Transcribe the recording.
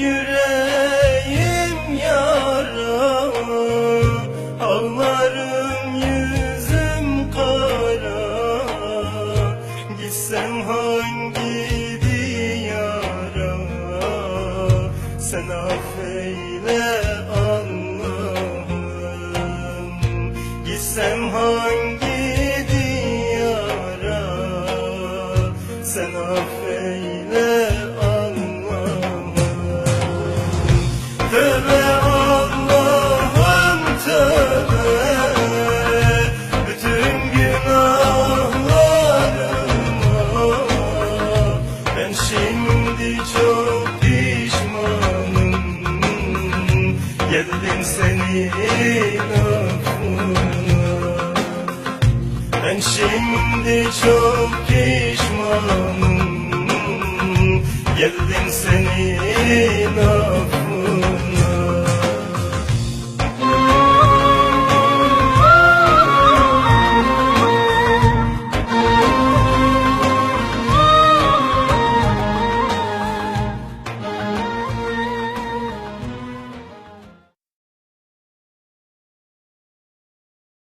yüreğim yara Ağlarım yüzüm kara. Gitsem hangi diyara Sen affeyle Allah'ım. Gitsem hangi diyara Sen affeyle Allah'ım. Geldim senin affına Ben şimdi çok pişmanım. Geldim senin affına